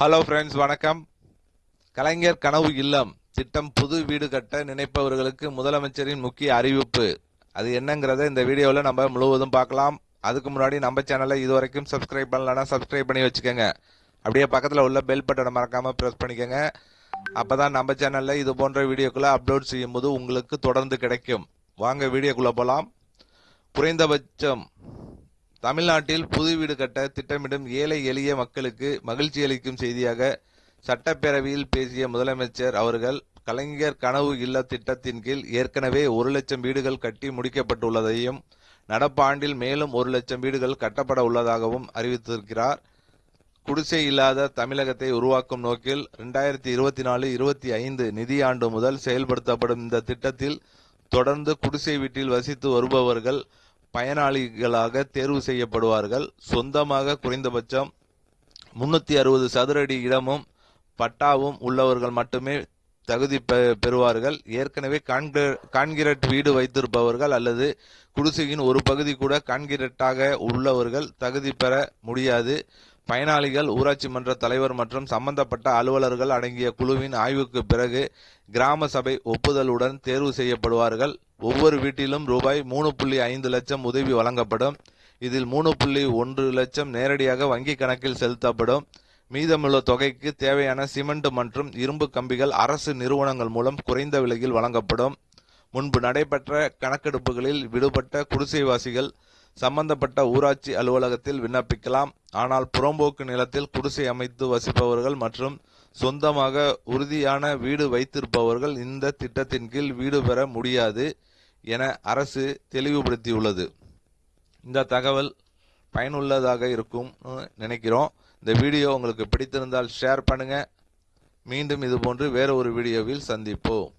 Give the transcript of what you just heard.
Hello friends வணக்கம். கலைஞர் கனவு இல்லம் திட்டம் புது வீடு கட்ட நினைப்பவர்களுக்கு முதலமைச்சரின் முக்கிய அறிவிப்பு. அது என்னங்கிறத இந்த வீடியோவில் நம்ம முழுவதும் பார்க்கலாம். அதுக்கு முன்னாடி நம்ம சேனலை இது வரைக்கும் சப்ஸ்கிரைப் பண்ணலன்னா சப்ஸ்கிரைப் பண்ணி வச்சுக்கோங்க. அப்படியே பக்கத்தில் உள்ள பெல் பட்டனை மறக்காமல் ப்ரெஸ் பண்ணிக்கோங்க. அப்போ தான் நம்ம சேனலில் இது போன்ற வீடியோக்களை அப்லோட் செய்யும்போது உங்களுக்கு தொடர்ந்து கிடைக்கும். வாங்க வீடியோக்குள்ளே போகலாம் குறைந்தபட்சம் தமிழ்நாட்டில் புது வீடு கட்ட திட்டமிடும் ஏழை எளிய மக்களுக்கு மகிழ்ச்சி அளிக்கும் செய்தியாக சட்டப்பேரவையில் பேசிய முதலமைச்சர் அவர்கள் கலைஞர் கனவு இல்ல திட்டத்தின் கீழ் ஏற்கனவே ஒரு லட்சம் வீடுகள் கட்டி முடிக்கப்பட்டுள்ளதையும் நடப்பாண்டில் மேலும் ஒரு லட்சம் வீடுகள் கட்டப்பட உள்ளதாகவும் அறிவித்திருக்கிறார். குடிசை இல்லாத தமிழகத்தை உருவாக்கும் நோக்கில் ரெண்டாயிரத்தி இருபத்தி நாலு இருபத்தி ஐந்து நிதியாண்டு முதல் செயல்படுத்தப்படும் இந்த திட்டத்தில் தொடர்ந்து குடிசை வீட்டில் வசித்து வருபவர்கள் பயனாளிகளாக தேர்வு செய்யப்படுவார்கள். சொந்தமாக குறைந்தபட்சம் முன்னூத்தி அறுபது சதுர அடி இடமும் பட்டாவும் உள்ளவர்கள் மட்டுமே தகுதி பெ- பெறுவார்கள். ஏற்கனவே கான்கிர- கான்கிரீட் வீடு வைத்திருப்பவர்கள் அல்லது குடிசையின் ஒரு பகுதி கூட கான்கிரீட்டாக உள்ளவர்கள் தகுதி பெற முடியாது. பயனாளிகள் ஊராட்சி மன்ற தலைவர் மற்றும் சம்பந்தப்பட்ட அலுவலர்கள் அடங்கிய குழுவின் ஆய்வுக்கு பிறகு கிராம சபை ஒப்புதலுடன் தேர்வு செய்யப்படுவார்கள். ஒவ்வொரு வீட்டிலும் ரூபாய் மூணு புள்ளி ஐந்து லட்சம் உதவி வழங்கப்படும். இதில் மூணு புள்ளி ஒன்று லட்சம் நேரடியாக வங்கி கணக்கில் செலுத்தப்படும். மீதமுள்ள தொகைக்கு தேவையான சிமெண்ட் மற்றும் இரும்பு கம்பிகள் அரசு நிறுவனங்கள் மூலம் குறைந்த விலையில் வழங்கப்படும். முன்பு நடைபெற்ற கணக்கெடுப்புகளில் விடுபட்ட குடிசைவாசிகள் சம்பந்தப்பட்ட ஊராட்சி அலுவலகத்தில் விண்ணப்பிக்கலாம். ஆனால் புறம்போக்கு நிலத்தில் குடிசை அமைத்து வசிப்பவர்கள் மற்றும் சொந்தமாக உறுதியான வீடு வைத்திருப்பவர்கள் இந்த திட்டத்தின் கீழ் வீடு பெற முடியாது என அரசு தெளிவுபடுத்தியுள்ளது. இந்த தகவல் பயனுள்ளதாக இருக்கும் நினைக்கிறோம். இந்த வீடியோ உங்களுக்கு பிடித்திருந்தால் ஷேர் பண்ணுங்கள் மீண்டும் இதுபோன்று வேறு ஒரு வீடியோவில் சந்திப்போம்.